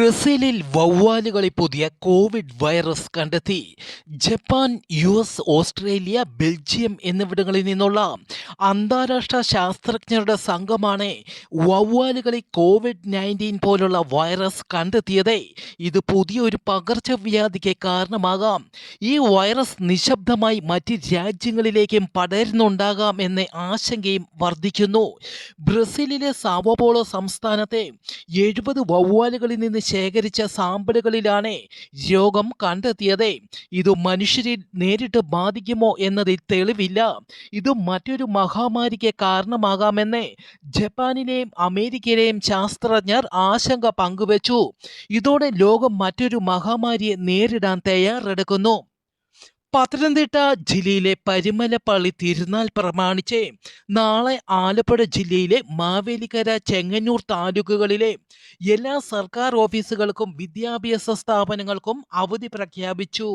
ബ്രസീലിൽ വവ്വാലുകളിൽ പുതിയ കോവിഡ് വൈറസ് കണ്ടെത്തി. Japan U S Australia Belgium എന്നിവിടങ്ങളിൽ നിന്നുള്ള അന്താരാഷ്ട്ര ശാസ്ത്രജ്ഞരുടെ സംഘമാണ് വവ്വാലുകളിൽ കോവിഡ് നയന്റീൻ പോലുള്ള വൈറസ് കണ്ടെത്തിയത്. ഇത് പുതിയൊരു പകർച്ചവ്യാധിക്ക് കാരണമാകാം. ഈ വൈറസ് നിശബ്ദമായി മറ്റ് രാജ്യങ്ങളിലേക്കും പടരുന്നുണ്ടാകാം എന്ന ആശങ്കയും വർദ്ധിക്കുന്നു. ബ്രസീലിലെ സാവോപോളോ സംസ്ഥാനത്തെ എഴുപത് വവ്വാലുകളിൽ നിന്ന് ശേഖരിച്ച സാമ്പിളുകളിലാണ് രോഗം കണ്ടെത്തിയത്. ഇത് മനുഷ്യരിൽ നേരിട്ട് ബാധിക്കുമോ എന്നതിൽ തെളിവില്ല. ഇത് മറ്റൊരു മഹാമാരിക്ക് കാരണമാകാമെന്ന് ജപ്പാനിലെയും അമേരിക്കയിലെയും ശാസ്ത്രജ്ഞർ ആശങ്ക പങ്കുവച്ചു. ഇതോടെ ലോകം മറ്റൊരു മഹാമാരിയെ നേരിടാൻ തയ്യാറെടുക്കുന്നു. പത്തനംതിട്ട ജില്ലയിലെ പരിമലപ്പള്ളി തിരുനാൾ പ്രമാണിച്ച് നാളെ ആലപ്പുഴ ജില്ലയിലെ മാവേലിക്കര ചെങ്ങന്നൂർ താലൂക്കുകളിലെ എല്ലാ സർക്കാർ ഓഫീസുകൾക്കും വിദ്യാഭ്യാസ സ്ഥാപനങ്ങൾക്കും അവധി പ്രഖ്യാപിച്ചു.